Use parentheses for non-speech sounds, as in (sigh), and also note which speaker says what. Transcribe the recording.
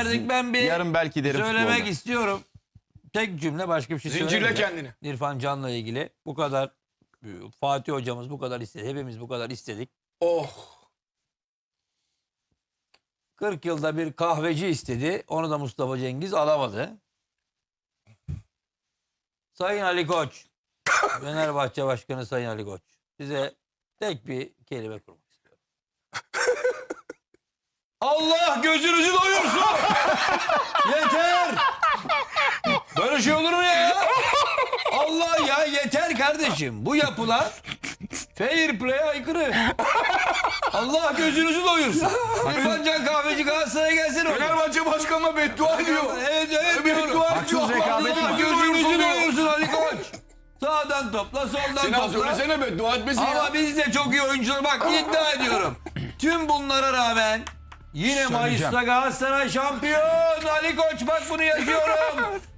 Speaker 1: verdik. Ben bir
Speaker 2: Yarın belki derim
Speaker 1: söylemek
Speaker 2: futbolda.
Speaker 1: istiyorum. Tek cümle başka bir şey
Speaker 3: Zincirle
Speaker 1: söylemeyeceğim.
Speaker 3: kendini.
Speaker 1: İrfan Can'la ilgili bu kadar e, Fatih hocamız bu kadar istedi. Hepimiz bu kadar istedik.
Speaker 3: Oh.
Speaker 1: 40 yılda bir kahveci istedi. Onu da Mustafa Cengiz alamadı. Sayın Ali Koç. (laughs) Fenerbahçe Başkanı Sayın Ali Koç. Size tek bir kelime kurmak istiyorum. (laughs) Allah gözünüzü doyursun. yeter. Böyle şey olur mu ya? Allah ya yeter kardeşim. Bu yapılan fair play'e aykırı. Allah gözünüzü doyursun. İrfan Can Kahveci Galatasaray'a gelsin orada.
Speaker 3: Fenerbahçe başkanına beddua ediyor.
Speaker 1: Evet evet.
Speaker 3: Beddua ediyor.
Speaker 2: Haksız rekabet
Speaker 1: Allah
Speaker 2: var.
Speaker 1: gözünüzü doyursun Ali Koç. Sağdan topla soldan
Speaker 3: Sinan
Speaker 1: topla.
Speaker 3: söylesene beddua etmesin ya.
Speaker 1: Ama biz de çok iyi oyuncular. Bak iddia ediyorum. Tüm bunlara rağmen yine Mayıs'ta Galatasaray şampiyon. Ali Koç bak bunu yazıyorum.